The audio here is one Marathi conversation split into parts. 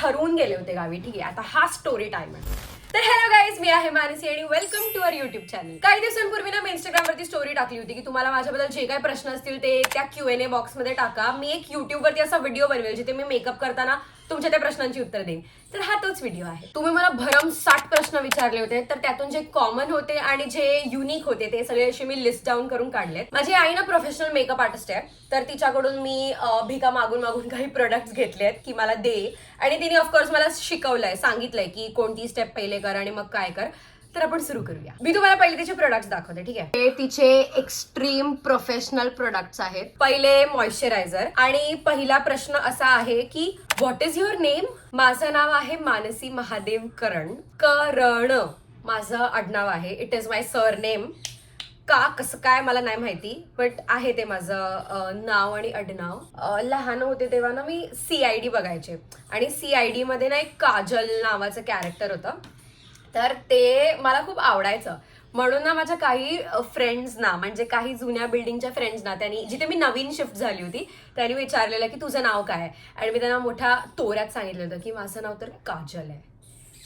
ठरवून गेले होते गावी ठीक आहे? आता हा स्टोरी टाइम आहे. तर हॅलो गाईज मी आहे मानसी आणि welcome to our YouTube channel काही दिवसांपूर्वी ना मी इंस्टाग्रामवरती स्टोरी टाकली होती की तुम्हाला माझ्याबद्दल जे काही प्रश्न असतील ते त्या क्यू एन ए बॉक्समध्ये टाका. मी एक युट्यूबवरती असा व्हिडिओ बनवेल जिथे मी मेकअप करताना तुमच्या त्या प्रश्नांची उत्तर देईन. तर हा तोच व्हिडिओ आहे. तुम्ही मला भरम साठ प्रश्न विचारले होते तर त्यातून जे कॉमन होते आणि जे युनिक होते ते सगळे असे मी लिस्ट डाऊन करून काढलेत. माझी आई ना प्रोफेशनल मेकअप आर्टिस्ट आहे तर तिच्याकडून मी भिका मागून मागून काही प्रोडक्ट्स घेतले आहेत की मला दे. आणि तिने ऑफकोर्स मला शिकवलंय सांगितलंय की कोणती स्टेप पहिले कर आणि मग काय कर. तर आपण सुरू करूया. मी तुम्हाला पहिले तिचे प्रोडक्ट्स दाखवते ठीक आहे? हे तिचे एक्स्ट्रीम प्रोफेशनल प्रोडक्ट्स आहेत. पहिले मॉइश्चरायझर आणि पहिला प्रश्न असा आहे की व्हॉट इज युअर नेम माझं नाव आहे मानसी महादेव करण. करण माझं आडनाव आहे. It is my surname का कसं काय मला नाही माहिती बट आहे ते माझं नाव आणि आडनाव. अं, लहान होते तेव्हा ना मी सी आय डी बघायचे. आणि सी आय डी मध्ये ना एक काजल नावाचं कॅरेक्टर होतं. तर ते मला खूप आवडायचं. म्हणून ना माझ्या काही फ्रेंड्स ना म्हणजे काही जुन्या बिल्डिंगच्या फ्रेंड्स ना त्यांनी जिथे मी नवीन शिफ्ट झाली होती त्यांनी विचारलेलं की तुझं नाव काय आहे? आणि मी त्यांना मोठ्या तोऱ्यात सांगितलं होतं की माझं नाव तर काजल आहे.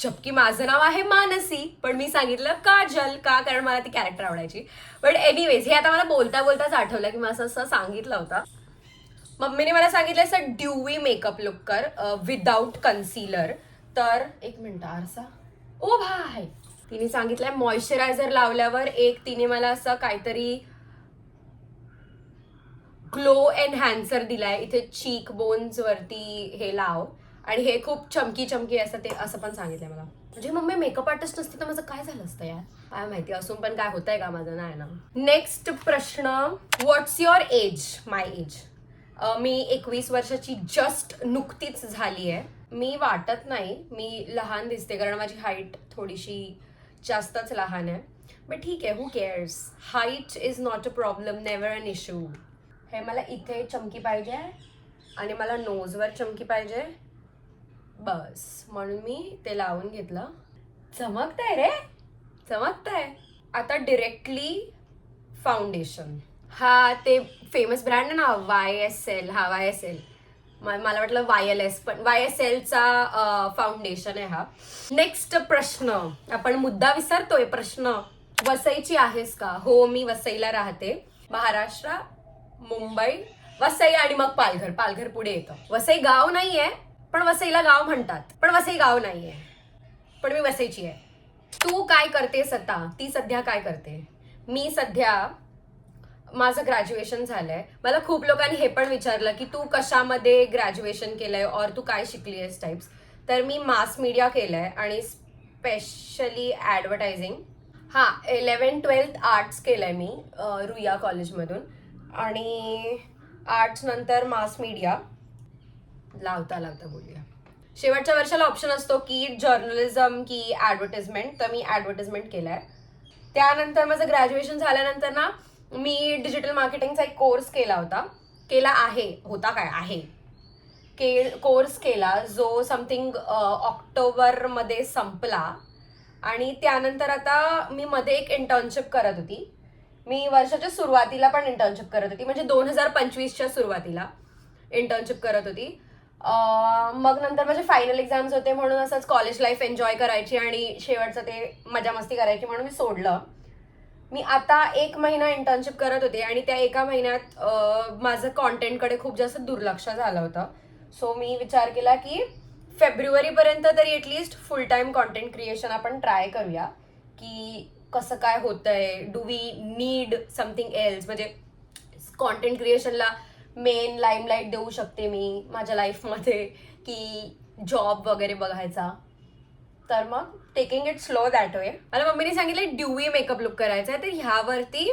जबकी माझं नाव आहे मानसी पण मी सांगितलं काजल का? कारण मला ती कॅरेक्टर आवडायची. बट एनिवेज हे आता मला बोलता बोलताच आठवलं की माझं असं असं सांगितलं होतं. मम्मीने मला सांगितलं असं ड्यूवी मेकअप लुक कर विदाउट कन्सिलर तर एक मिनटं आरसा? ओ भाय. तिने सांगितलंय मॉइश्चरायझर लावल्यावर एक तिने मला असं काहीतरी ग्लो एनहॅन्सर दिलाय. इथे चीक बोन्स वरती हे लाव. आणि हे खूप चमकी चमकी असं ते असं पण सांगितलंय मला. म्हणजे मम्मी मेकअप आर्टिस्ट नसते तर माझं काय झालं असतं यार? काय माहिती असून पण काय होतंय का माझं? नाही ना. नेक्स्ट प्रश्न what's your age my age मी एकवीस वर्षाची जस्ट नुकतीच झाली आहे मी वाटत नाही. मी लहान दिसते कारण माझी हाईट थोडीशी जास्तच लहान आहे. बट ठीक आहे who cares height is not a problem never an issue हे मला इथे चमकी पाहिजे आणि मला नोजवर चमकी पाहिजे. बस. म्हणून मी ते लावून घेतलं. चमकतंय रे. चमकतंय. आता डिरेक्टली फाउंडेशन हा ते फेमस ब्रँड आहे ना वाय एस एल हा वाय एस एल मला वाटलं वाय एल एस पण वाय एस एलचा फाउंडेशन आहे हा. नेक्स्ट प्रश्न आपण मुद्दा विसरतोय प्रश्न. वसईची आहेस का? हो मी वसईला राहते. महाराष्ट्र मुंबई वसई आणि मग पालघर. पालघर पुढे येतं. वसई गाव नाहीये पण वसईला गाव म्हणतात. पण वसई गाव नाहीये. पण मी वसईची आहे. तू काय करतेस आता? ती सध्या काय करते? मी सध्या माझं ग्रॅज्युएशन झालंय. मला खूप लोकांनी हे पण विचारलं की तू कशामध्ये ग्रॅज्युएशन केलंय और तू काय शिकली आहेस टाईप्स तर मी मास मीडिया केलंय आणि स्पेशली ॲडव्हर्टायझिंग हां इलेवन ट्वेल्थ आर्ट्स केलंय मी रुईया कॉलेजमधून आणि आर्ट्स नंतर मास मीडिया लावता लावता बोलूया. शेवटच्या वर्षाला ऑप्शन असतो की जर्नलिझम की ॲडव्हर्टिजमेंट तर मी ॲडव्हर्टिजमेंट आहे त्यानंतर माझं ग्रॅज्युएशन झाल्यानंतर ना मी डिजिटल मार्केटिंगचा एक कोर्स केला होता. केला आहे. होता काय? आहे. के कोर्स केला जो समथिंग ऑक्टोबरमध्ये संपला. आणि त्यानंतर आता मी मध्ये एक इंटर्नशिप करत होती. मी वर्षाच्या सुरुवातीला पण इंटर्नशिप करत होती. म्हणजे दोन हजार पंचवीसच्या सुरुवातीला इंटर्नशिप करत होती. मग नंतर माझे फायनल एक्झाम्स होते म्हणून असंच कॉलेज लाईफ एन्जॉय करायची आणि शेवटचं ते मजा मस्ती करायची म्हणून मी सोडलं. मी आता एक महिना इंटर्नशिप करत होते आणि त्या एका महिन्यात माझं कॉन्टेंटकडे खूप जास्त दुर्लक्ष झालं होतं. सो मी विचार केला की फेब्रुवारीपर्यंत तरी at least full time content creation आपण ट्राय करूया. की कसं काय होतंय? Do we need something else म्हणजे कॉन्टेंट क्रिएशनला मेन लाईमलाईट देऊ शकते मी माझ्या लाईफमध्ये की जॉब वगैरे बघायचा. तर मग taking it slow that way मला मम्मीने सांगितलं ड्यूवी मेकअप लुक करायचा आहे? तर ह्यावरती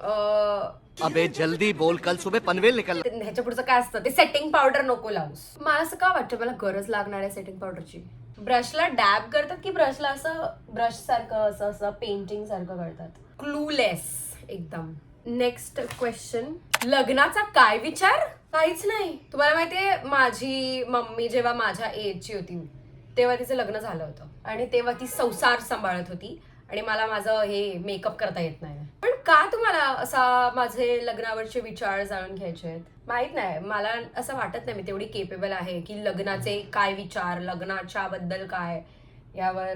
अं, अबे जल्दी बोल. कल सुबह पनवेल निकल ह्याच्या पुढचं काय असतं? ते सेटिंग पावडर नको लावूस. मला असं का वाटतं? मला गरज लागणार आहे सेटिंग पावडरची ब्रशला डॅब करतात की ब्रशला असं ब्रश सारखं असं असं पेंटिंग सारखं करतात? क्लूलेस एकदम. नेक्स्ट क्वेश्चन लग्नाचा काय विचार? काहीच नाही. तुम्हाला माहितीये माझी मम्मी जेव्हा माझ्या एजची होती तेव्हा तिचं लग्न झालं होतं. आणि तेव्हा ती संसार सांभाळत होती. आणि मला माझं हे मेकअप करता येत नाही. पण का तुम्हाला असा माझे लग्नावरचे विचार जाणून घ्यायचे आहेत? माहीत नाही. मला असं वाटत नाही मी तेवढी केपेबल आहे की लग्नाचे काय विचार लग्नाच्या बद्दल काय यावर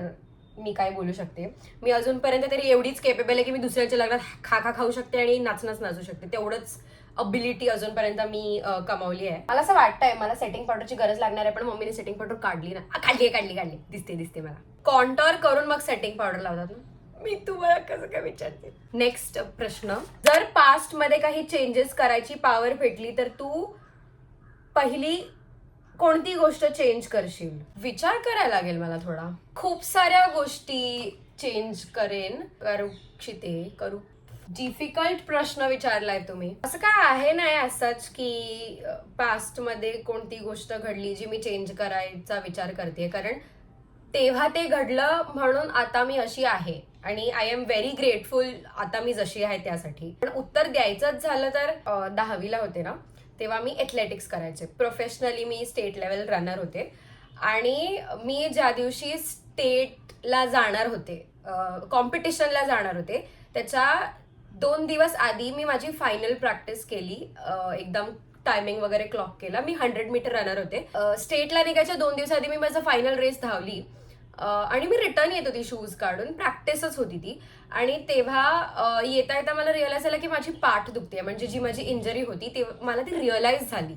मी काय बोलू शकते. मी अजूनपर्यंत तरी एवढीच केपेबल आहे की मी दुसऱ्याच्या लग्नात खा खा खाऊ शकते आणि नाचनाच नाचू शकते. तेवढंच अबिलिटी अजूनपर्यंत मी कमावली आहे. मला असं वाटतंय मला सेटिंग पावडरची गरज लागणार आहे पण मम्मीने सेटिंग पावडर काढली ना. काढली काढली काढली दिसते दिसते मला. कॉन्टॉर करून मग सेटिंग पावडर लावतात ना. मी तुम्हाला कसं काय विचारते? नेक्स्ट प्रश्न. जर पास्टमध्ये काही चेंजेस करायची पॉवर भेटली तर तू पहिली कोणती गोष्ट चेंज करशील? विचार करायला लागेल मला थोडा. खूप साऱ्या गोष्टी चेंज करेन. करू इच्छिते करू डिफिकल्ट प्रश्न विचारलाय तुम्ही. असं काय आहे नाही असंच की पास्टमध्ये कोणती गोष्ट घडली जी मी चेंज करायचा विचार करते कारण तेव्हा ते घडलं म्हणून आता मी अशी आहे. आणि आय एम व्हेरी ग्रेटफुल आता मी जशी आहे त्यासाठी. पण उत्तर द्यायचंच झालं तर दहावीला होते ना तेव्हा मी एथलेटिक्स करायचे. प्रोफेशनली मी स्टेट लेवल रनर होते. आणि मी ज्या दिवशी स्टेटला जाणार होते कॉम्पिटिशनला जाणार होते त्याच्या दोन दिवस आधी मी माझी फायनल प्रॅक्टिस केली. एकदम टायमिंग वगैरे क्लॉक केला. मी हंड्रेड मीटर रनर होते. स्टेटला निघायच्या दोन दिवस आधी मी माझं फायनल रेस धावली. आणि मी रिटर्न येत होती शूज काढून. प्रॅक्टिसच होती ती. आणि तेव्हा येता येता मला रिअलाईज झालं की माझी पाठ दुखते म्हणजे जी माझी इंजरी होती ते मला ती रिअलाईज झाली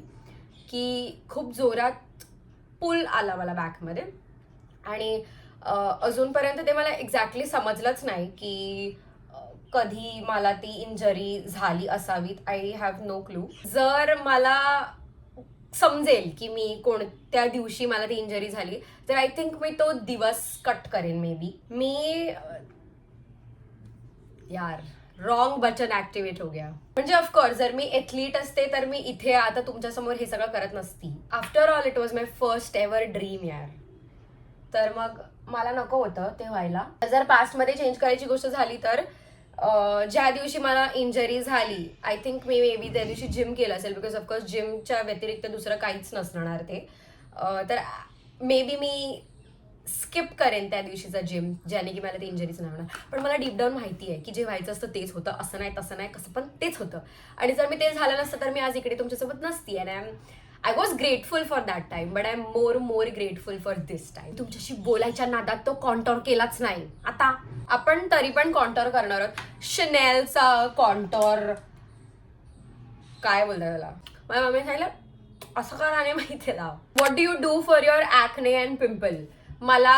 की खूप जोरात पुल आला मला बॅकमध्ये आणि अजूनपर्यंत ते मला एक्झॅक्टली समजलंच नाही की कधी मला ती इंजरी झाली असावीत आय हॅव नो क्लू जर मला समजेल की मी कोणत्या दिवशी मला ती इंजरी झाली तर आय थिंक मी तो दिवस कट करेन मे बी मी यार रॉंग बटन ऍक्टिव्हेट हो गया. म्हणजे ऑफकोर्स जर मी एथलीट असते तर मी इथे आता तुमच्यासमोर हे सगळं करत नसती. After all it was my first ever dream यार. तर मग मला नको होतं ते व्हायला. जर पास्टमध्ये चेंज करायची गोष्ट झाली तर ज्या दिवशी मला इंजरी झाली I think me may be त्या दिवशी जिम केलं असेल बिकॉज ऑफकोर्स जिमच्या व्यतिरिक्त दुसरं काहीच नसणार ते. तर मे बी मी स्किप करेन त्या दिवशीचा जिम ज्याने की मला ते इंजरीज नाही होणार. पण मला डीप डाऊन माहिती आहे की जे व्हायचं असतं तेच होतं असं नाही तसं नाही कसं पण तेच होतं. आणि जर मी ते झालं नसतं तर मी आज इकडे तुमच्यासोबत नसती. आणि I am I was grateful for that time but I am more more grateful for this time तुमच्याशी बोलायच्या नादात तो कॉन्टॉर केलाच नाही. आता आपण तरी पण कॉन्टॉर करणार आहोत. शनेलचा कॉन्टॉर काय बोलतात त्याला? माझ्या मम्मी सांगितलं असं का नाही माहिती आहे what do you do for your acne and pimple मला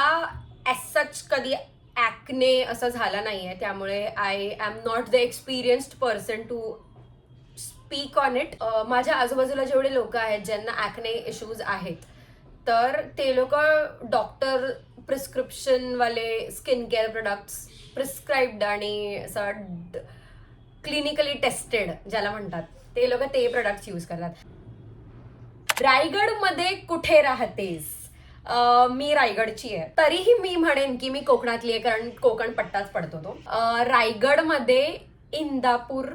ॲज सच कधी ॲक्ने असं झालं आहे त्यामुळे I am not the experienced person to speak on it माझ्या आजूबाजूला जेवढे लोक आहेत ज्यांना ॲक्ने इश्यूज आहेत तर ते लोक डॉक्टर प्रिस्क्रिप्शनवाले स्किन केअर प्रोडक्ट्स प्रिस्क्राईब्ड आणि असं क्लिनिकली टेस्टेड ज्याला म्हणतात. ते लोक ते प्रोडक्ट्स यूज करतात. रायगडमध्ये कुठे राहतेस? मी रायगडची आहे. तरीही मी म्हणेन की मी कोकणातली आहे कारण कोकण पट्टाच पडतो तो. रायगडमध्ये रायगडमध्ये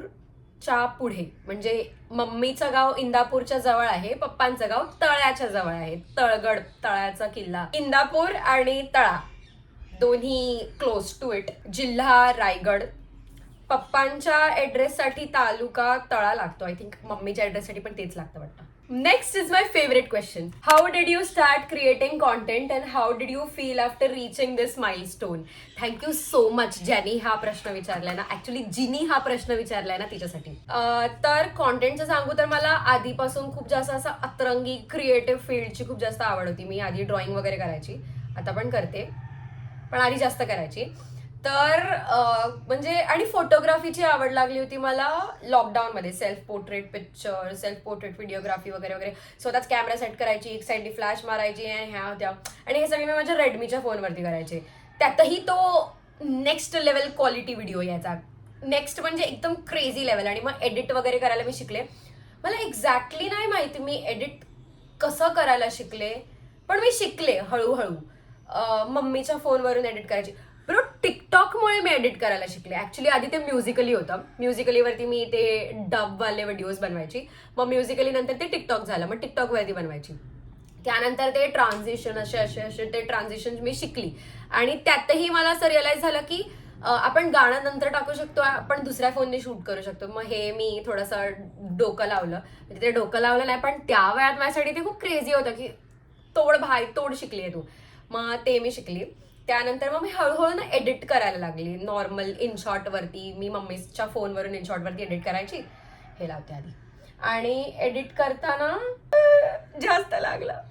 च्या पुढे. म्हणजे मम्मीचं गाव इंदापूरच्या जवळ आहे पप्पांचं गाव तळ्याच्या जवळ आहे. तळगड तळ्याचा किल्ला. इंदापूर आणि तळा. दोन्ही क्लोज टू इट जिल्हा रायगड. पप्पांच्या ऍड्रेससाठी तालुका तळा लागतो. आय थिंक मम्मीच्या ऍड्रेससाठी पण तेच लागतं वाटतं. Next is my favourite question how did you start creating content and how did you feel after reaching this milestone thank you so much ज्यांनी हा प्रश्न विचारलाय ना. ऍक्च्युली जिनी हा प्रश्न विचारलाय ना तिच्यासाठी. तर कॉन्टेंटचं सांगू तर मला आधीपासून खूप जास्त असं अतरंगी क्रिएटिव्ह फील्डची खूप जास्त आवड होती. मी आधी ड्रॉइंग वगैरे करायची. आता पण करते. पण आधी जास्त करायची. तर म्हणजे आणि फोटोग्राफीची आवड लागली होती मला लॉकडाऊनमध्ये. Self portrait picture self portrait videography वगैरे. वगैरे स्वतःच कॅमेरा सेट करायची एक साईडनी फ्लॅश मारायची आणि ह्या होत्या. आणि हे सगळे मी माझ्या रेडमीच्या फोनवरती करायचे. त्यातही तो नेक्स्ट लेवल क्वालिटी व्हिडिओ यायचा. नेक्स्ट म्हणजे एकदम क्रेझी लेवल आणि मग एडिट वगैरे करायला मी शिकले. मला एक्झॅक्टली नाही माहिती मी एडिट कसं करायला शिकले. पण मी शिकले हळूहळू. मम्मीच्या फोनवरून एडिट करायची. बरोबर टिकटॉकमुळे मी एडिट करायला शिकले. ॲक्च्युली आधी ते म्युझिकली होतं. म्युझिकलीवरती मी ते डबवाले व्हिडिओज बनवायची. मग म्युझिकली नंतर ते टिकटॉक झालं. मग टिकटॉकवरती बनवायची. त्यानंतर ते ट्रान्झिशन असे असे असे ते ट्रान्झिशन मी शिकली. आणि त्यातही मला असं रिअलाईज झालं की आपण गाणं नंतर टाकू शकतो आपण दुसऱ्या फोनने शूट करू शकतो. मग हे मी थोडंसं डोकं लावलं. म्हणजे ते डोकं लावलं नाही पण त्या वेळात माझ्यासाठी ते खूप क्रेझी होतं की तोड भाई तोड शिकली आहे तू. मग ते मी शिकली. त्यानंतर मग मी हळूहळू ना एडिट करायला लागली. नॉर्मल इनशॉटवरती मी मम्मीच्या फोनवरून इनशॉटवरती एडिट करायची. हे लावते आधी. आणि एडिट करताना जास्त लागलं.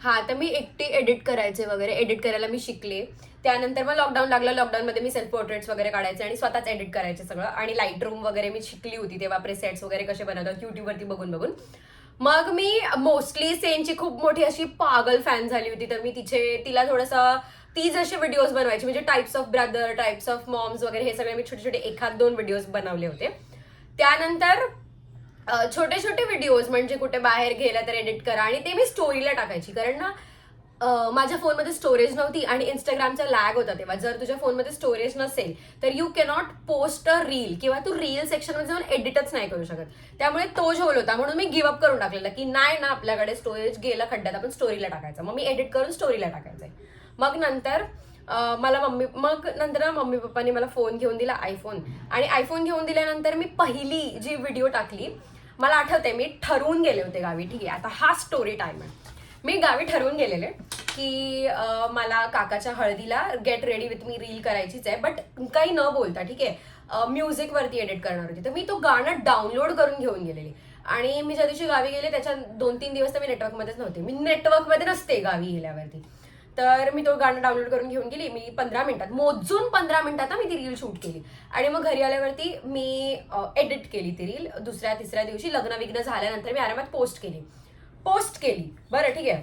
हा तर मी एकटी एडिट करायचे वगैरे. एडिट करायला मी शिकले. त्यानंतर मग लॉकडाऊन लागलं. लॉकडाऊनमध्ये मी सेल्फ पोर्ट्रेट्स वगैरे काढायचे आणि स्वतःच एडिट करायचे सगळं. आणि लाइट रूम वगैरे मी शिकली होती तेव्हा. प्रेसेट्स वगैरे कसे बनवतात युट्यूबवरती बघून बघून. मग मी मोस्टली सेनची खूप मोठी अशी पागल फॅन झाली होती. तर मी तिचे तिला थोडंसं ती जसे व्हिडिओज बनवायची. म्हणजे types of brother types of moms वगैरे हे सगळे मी छोटे छोटे एखाद दोन व्हिडिओज बनवले होते. त्यानंतर छोटे छोटे व्हिडिओज म्हणजे कुठे बाहेर गेला तर एडिट करा आणि ते मी स्टोरीला टाकायची. कारण ना माझ्या फोनमध्ये स्टोरेज नव्हती आणि इंस्टाग्रामचा लॅग होता तेव्हा. जर तुझ्या फोनमध्ये स्टोरेज नसेल तर you cannot post a reel किंवा तू रील सेक्शनमध्ये जाऊन एडिटच नाही करू शकत. त्यामुळे तो झोल होता म्हणून मी गिवअप करून टाकलेला की नाही ना आपल्याकडे स्टोरेज गेलं खड्ड्यात आपण स्टोरीला टाकायचं. मग मी एडिट करून स्टोरीला टाकायचंय. मग नंतर मला मम्मी मग नंतर ना मम्मी पप्पानी मला फोन घेऊन दिला आयफोन आणि आयफोन घेऊन दिल्यानंतर मी पहिली जी व्हिडिओ टाकली मला आठवते मी ठरवून गेले होते गावी. ठीक आहे आता हा स्टोरी टाइम आहे. मी गावी ठरवून गेलेले की मला काकाच्या हळदीला get ready with me reel करायचीच आहे बट काही न बोलता ठीक आहे म्युझिकवरती एडिट करणार होती. तर मी तो गाणं डाउनलोड करून घेऊन गेलेली. आणि मी ज्या दिवशी गावी गेले त्याच्या दोन तीन दिवस तर मी नेटवर्कमध्येच नव्हते. मी नेटवर्कमध्ये नसते गावी गेल्यावरती. तर मी तो गाणं डाउनलोड करून घेऊन गेली मी पंधरा मिनिटात मोजून पंधरा मिनिटात ना मी ती रील शूट केली. आणि मग घरी आल्यावरती मी एडिट केली ती रील दुसऱ्या तिसऱ्या दिवशी लग्न विग्न झाल्यानंतर मी आरामात पोस्ट केली. पोस्ट केली. बरं ठीक आहे.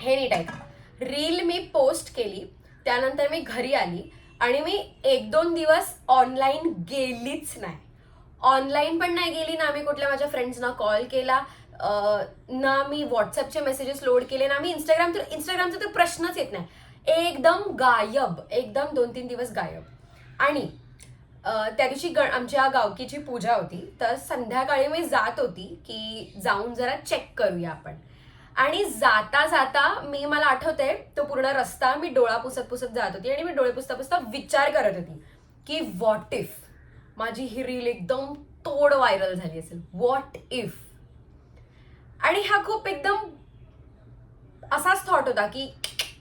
हे नीट आहे रील मी पोस्ट केली त्यानंतर मी घरी आली आणि मी एक दोन दिवस ऑनलाईन गेलीच नाही. ऑनलाईन पण नाही गेली ना मी कुठल्या माझ्या फ्रेंड्सना कॉल केला ना मी व्हॉट्सअपचे मेसेजेस लोड केले ना मी इंस्टाग्राम तर इंस्टाग्रामचा तर प्रश्नच येत नाही. एकदम गायब एकदम दोन तीन दिवस गायब. आणि त्या दिवशी ग आमच्या गावकीची पूजा होती तर संध्याकाळी मी जात होती की जाऊन जरा चेक करूया आपण. आणि जाता जाता मी मला आठवते तो पूर्ण रस्ता मी डोळा पुसत पुसत जात होती आणि मी डोळे पुसता पुसता विचार करत होती की व्हॉट इफ माझी ही रील एकदम तोड व्हायरल झाली असेल. व्हॉट इफ आणि हा खूप एकदम असाच थॉट होता की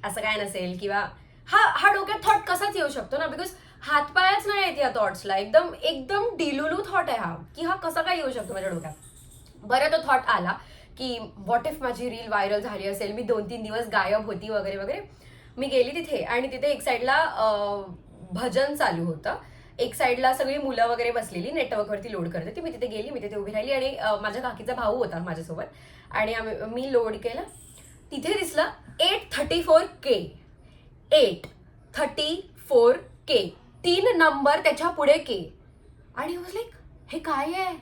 असं काय नसेल किंवा हा हा डोक्यात थॉट कसाच येऊ शकतो ना? बिकॉज हातपायच नाही येत या थॉट्सला एकदम एकदम डिलुलू थॉट आहे हा की हा कसा काय येऊ शकतो माझ्या डोक्यात. बरं तो थॉट आला की व्हॉट इफ माझी रील व्हायरल झाली असेल? मी दोन तीन दिवस गायब होती वगैरे वगैरे. मी गेली तिथे आणि तिथे एक साईडला भजन चालू होतं. एक साईडला सगळी मुलं वगैरे बसलेली नेटवर्कवरती लोड करत. होती मी तिथे गेली मी तिथे उभी राहिली आणि माझ्या काकीचा भाऊ होता माझ्यासोबत. आणि आम्ही मी लोड केलं. तिथे दिसलं eight thirty four K eight thirty four K तीन नंबर त्याच्या पुढे के आणि वॉज लाईक हे काय आहे?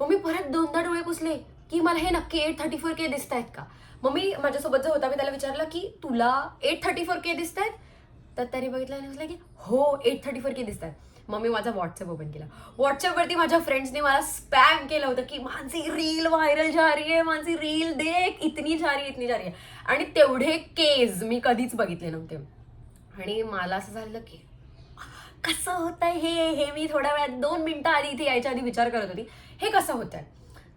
मग मी परत दोनदा डोळे पुसले की मला हे नक्की एट थर्टी फोर के दिसत आहेत का? मग मी माझ्यासोबत जो होता मी त्याला विचारलं की तुला एट थर्टी फोर के दिसत आहेत तर त्याने बघितलं आणि म्हटलं की हो एट थर्टी फोर की दिसत मग मी माझा व्हॉट्सअप ओपन केला. व्हॉट्सअपवरती माझ्या फ्रेंड्सने मला स्पॅम केलं होतं की माझी रील व्हायरल जा रही आहे माझी रील देख इतनी जा रही इतनी जा रही आणि तेवढे केज मी कधीच बघितले नव्हते. आणि मला असं झालं की कसं होतंय हे? हे मी थोड्या वेळात दोन मिनटं आधी इथे यायच्या आधी विचार करत होती. हे कसं होतंय?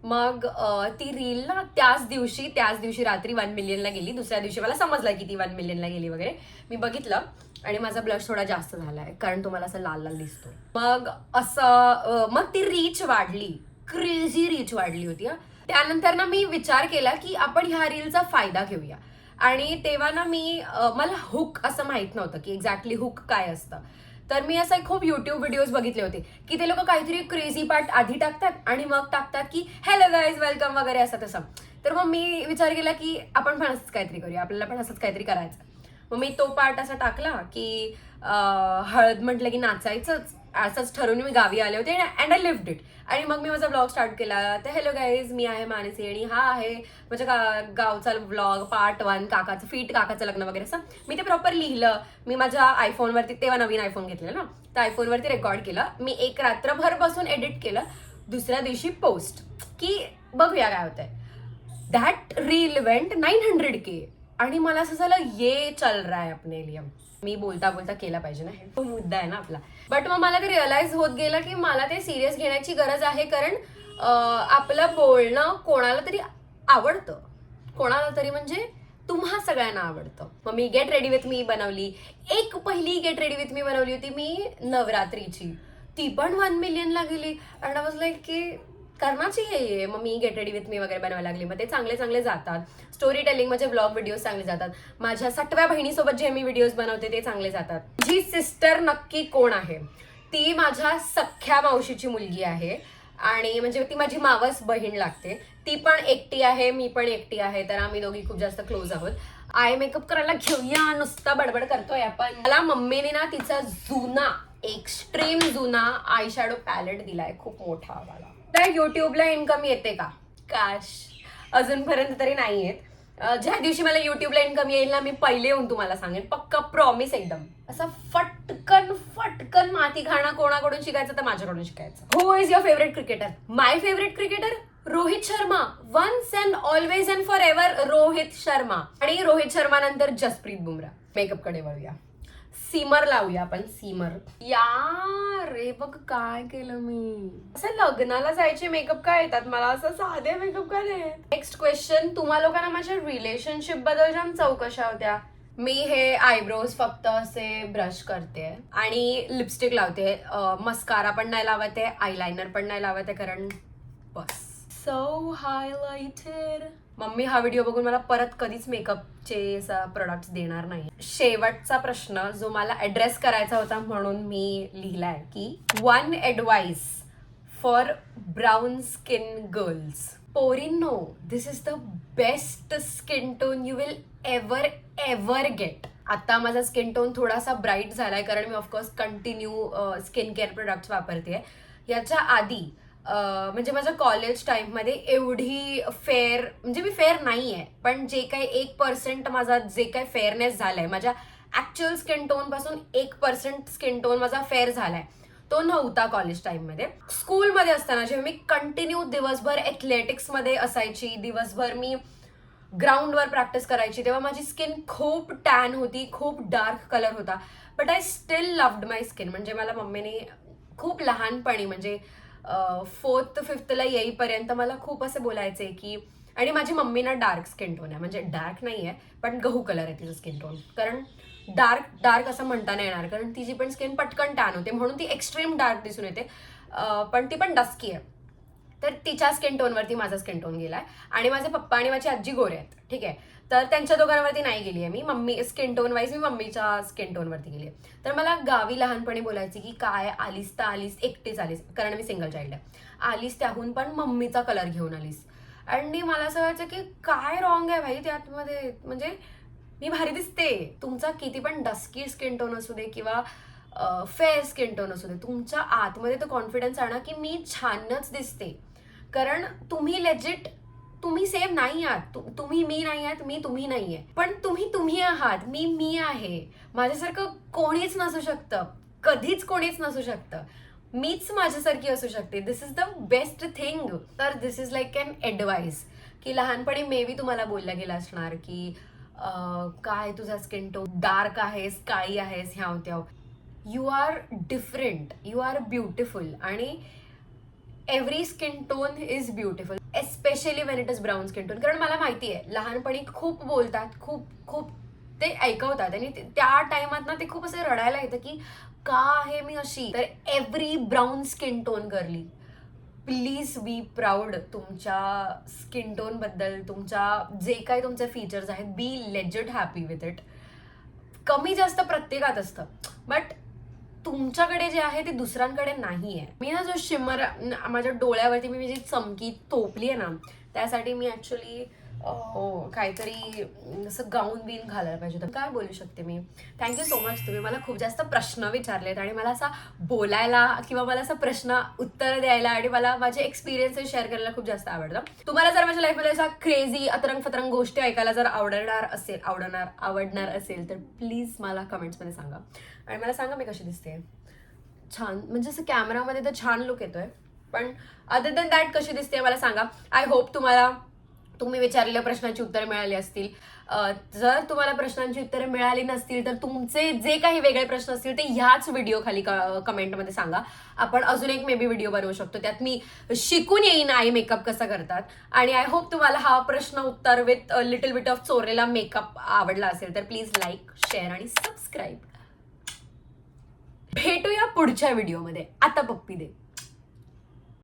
मग ती रील ना त्याच दिवशी त्याच दिवशी रात्री वन मिलियनला गेली. दुसऱ्या दिवशी मला समजलं की ती वन मिलियनला गेली वगैरे. मी बघितलं आणि माझा ब्लश थोडा जास्त झालाय कारण तो मला असं लाल लाल दिसतो मग असं मग ती रीच वाढली. क्रेझी रीच वाढली होती हा. त्यानंतर ना मी विचार केला की आपण ह्या रीलचा फायदा घेऊया. आणि तेव्हा ना मी मला हुक असं माहीत नव्हतं की एक्झॅक्टली हुक काय असतं. तर मी असं खूप युट्यूब व्हिडिओज बघितले होते की ते लोक काहीतरी क्रेझी पार्ट आधी टाकतात आणि मग टाकतात की हॅलो गाईज वेलकम वगैरे असं तसं. तर मग मी विचार केला की आपण पण असंच काहीतरी करूया आपल्याला पण असंच काहीतरी करायचं. मग मी तो पार्ट असा टाकला की हळद म्हटलं की नाचायचंच. असंच ठरवून मी गावी आले होते अँड आय लिव्ड इट आणि मग मी माझा ब्लॉग स्टार्ट केला. तर हॅलो गाईज मी आहे मानसी आणि हा आहे माझ्या गा गावचा ब्लॉग पार्ट वन काकाचं फीट काकाचं लग्न वगैरे असं. मी ते प्रॉपर लिहिलं. मी माझ्या आयफोनवरती तेव्हा नवीन आयफोन घेतलेला ना. त्या आयफोनवरती रेकॉर्ड केलं. मी एक रात्रभर बसून एडिट केलं. दुसऱ्या दिवशी पोस्ट की बघूया काय होतंय. That reel went nine hundred K आणि मला असं झालं ये चल रहा है अपने लिए. मी बोलता बोलता केला पाहिजे ना. हे तो मुद्दा आहे ना आपला. बट मग मला ते रिअलाइज होत गेलं की मला ते सिरियस घेण्याची गरज आहे कारण आपलं बोलणं कोणाला तरी आवडतं. कोणाला तरी म्हणजे तुम्हा सगळ्यांना आवडतं. मग मी गेट रेडी विथ मी बनवली. एक पहिली गेट रेडी विथ मी बनवली होती मी नवरात्रीची. ती पण वन मिलियनला गेली. अँड आय वॉज लाईक की कर्माची हे आहे मग मी गेट रेडी विथ मी वगैरे बनवायला लागली. मग ते चांगले चांगले जातात. स्टोरी टेलिंग म्हणजे ब्लॉग व्हिडिओ चांगले जातात. माझ्या सटव्या बहिणीसोबत जे मी व्हिडिओज बनवते ते चांगले जातात. जी सिस्टर नक्की कोण आहे? ती माझ्या सख्या मावशीची मुलगी आहे. आणि म्हणजे ती माझी मावस बहीण लागते. ती पण एकटी आहे मी पण एकटी आहे तर आम्ही दोघी खूप जास्त क्लोज आहोत. आय मेकअप करायला घेऊया नुसता बडबड करतोय आपण. मला मम्मीने ना तिचा जुना एक्स्ट्रीम जुना आय शॅडो पॅलेट दिलाय. खूप मोठा मला तर युट्यूबला इन्कम येते का? काश. अजूनपर्यंत तरी नाही येत. ज्या दिवशी मला युट्यूबला इन्कम येईल ना मी पहिले येऊन तुम्हाला सांगेन. पक्का प्रॉमिस एकदम. असं फटकन फटकन माती खाणं कोणाकडून शिकायचं तर माझ्याकडून शिकायचं. Who is your favourite cricketer my favourite cricketer Rohit Sharma. Once and always and forever Rohit Sharma. आणि रोहित शर्मा नंतर जसप्रीत बुमरा मेकअपकडे वळूया. सीमर लावूया आपण सीमर. यार रे बघ काय केलं मी. असं लग्नाला जायचे मेकअप काय येतात? मला असं साधे मेकअप काय नेक्स्ट क्वेश्चन तुम्हा लोकांना माझ्या रिलेशनशिपबद्दल जाम चौकशा होत्या. मी हे आयब्रोज फक्त असे ब्रश करते आणि लिपस्टिक लावते. मस्कारा पण नाही लावत आयलायनर पण नाही लावत कारण बस. सो हायलाइटेड मम्मी हा व्हिडिओ बघून मला परत कधीच मेकअपचे प्रोडक्ट्स देणार नाही. शेवटचा प्रश्न जो मला ॲड्रेस करायचा होता म्हणून मी लिहिला आहे की one advice for brown skin girls पोरिनो this is the best skin tone you will ever ever get आता माझा स्किन टोन थोडासा ब्राईट झाला आहे कारण मी of course continue skin care products वापरते याच्या आधी म्हणजे माझ्या कॉलेज टाईममध्ये एवढी फेअर म्हणजे मी फेअर नाही आहे पण जे काही एक पर्सेंट माझा जे काही फेअरनेस झालाय माझ्या ॲक्च्युअल स्किन टोनपासून एक पर्सेंट स्किन टोन माझा फेअर झालाय. तो नव्हता कॉलेज टाईममध्ये स्कूलमध्ये असताना जेव्हा मी कंटिन्यू दिवसभर ॲथलेटिक्समध्ये असायची दिवसभर मी ग्राउंडवर प्रॅक्टिस करायची तेव्हा माझी स्किन खूप टॅन होती खूप डार्क कलर होता. But I still loved my skin म्हणजे मला मम्मीने खूप लहानपणी म्हणजे फोर्थ फिफ्थला येईपर्यंत मला खूप असे बोलायचे की आणि माझी मम्मीना डार्क स्किन टोन आहे. म्हणजे डार्क नाही आहे पण गहू कलर आहे तिचं स्किन टोन कारण डार्क डार्क असं म्हणता नाही येणार. कारण तिची पण स्किन पटकन टॅन होते. म्हणून ती एक्स्ट्रीम डार्क दिसून येते. पण ती पण डस्की आहे. तर तिच्या स्किन टोनवरती माझा स्किन टोन गेला आहे आणि माझे पप्पा आणि माझी आजी गोरे आहेत. ठीक आहे? तर त्यांच्या दोघांवरती नाही गेली आहे मी. मम्मी स्किन टोन वाईज मी मम्मीच्या स्किन टोनवरती गेली आहे तर मला गावी लहानपणी बोलायची की काय आलीस तर आलीस एकटीच आलीस. कारण मी सिंगल चाइल्ड आहे. आलीस त्याहून पण मम्मीचा कलर घेऊन आलीस. आणि मला असं व्हायचं की काय रॉंग आहे भाई त्यातमध्ये म्हणजे मी भारी दिसते. तुमचा किती पण डस्की स्किन टोन असू दे किंवा फेअर स्किन टोन असू दे तुमच्या आतमध्ये तो कॉन्फिडन्स आणा की मी छानच दिसते. कारण तुम्ही लेजिट तुम्ही सेम नाही आहात. तुम्ही मी नाही आहात मी तुम्ही नाही आहे पण तुम्ही तुम्ही आहात. मी मी आहे. माझ्यासारखं कोणीच नसू शकतं. कधीच कोणीच नसू शकतं. मीच माझ्यासारखी असू शकते. This is the best thing तर this is like an advice की लहानपणी मे बी तुम्हाला बोललं गेला असणार की काय तुझा स्किन टोन डार्क आहेस काळी आहेस ह्याव त्याव you are different you are beautiful आणि every skin tone is beautiful especially when it is brown skin tone कारण मला माहिती आहे लहानपणी खूप बोलतात खूप खूप ते ऐकवतात. आणि त्या टायमात ना ते खूप असं रडायला येतं की का आहे मी अशी? तर every brown skin tone curly please be proud तुमच्या स्किन टोनबद्दल तुमच्या जे काही तुमचे फीचर्स आहेत be legit happy with it कमी जास्त प्रत्येकात असतं. बट तुमच्याकडे जे आहे ते दुसऱ्यांकडे नाही आहे मी ना जो शिमर माझ्या डोळ्यावरती मी जी चमकी तोपली आहे ना त्यासाठी मी ऍक्च्युली हो, काहीतरी असं गाऊन बिन घालायला पाहिजे होतं. काय बोलू शकते मी? थँक्यू सो मच तुम्ही मला खूप जास्त प्रश्न विचारलेत आणि मला असा बोलायला किंवा मला असं प्रश्न उत्तर द्यायला आणि मला माझे एक्सपिरियन्सेस शेअर करायला खूप जास्त आवडतं. तुम्हाला जर माझ्या लाईफमध्ये असा क्रेझी अतरंग फतरंग गोष्टी ऐकायला जर आवडणार असेल आवडणार आवडणार असेल तर प्लीज मला कमेंट्समध्ये सांगा. आणि मला सांगा मी कशी दिसते. छान म्हणजे असं कॅमेरामध्ये तर छान लुक येतोय. पण अदर दॅन दॅट कशी दिसते मला सांगा. आय होप तुम्हाला तुम्ही विचारलेल्या प्रश्नांची उत्तरं मिळाली असतील. जर तुम्हाला प्रश्नांची उत्तरं मिळाली नसतील तर तुमचे जे काही वेगळे प्रश्न असतील ते ह्याच व्हिडिओ खाली कमेंटमध्ये सांगा. आपण अजून एक मे बी व्हिडिओ बनवू शकतो. त्यात मी शिकून येईन आई मेकअप कसा करतात. आणि आय होप तुम्हाला हा प्रश्न उत्तर विथ लिटल बिट ऑफ चोरेला मेकअप आवडला असेल तर प्लीज लाईक शेअर आणि सबस्क्राईब भेटूया पुढच्या व्हिडिओमध्ये आता पप्पी दे.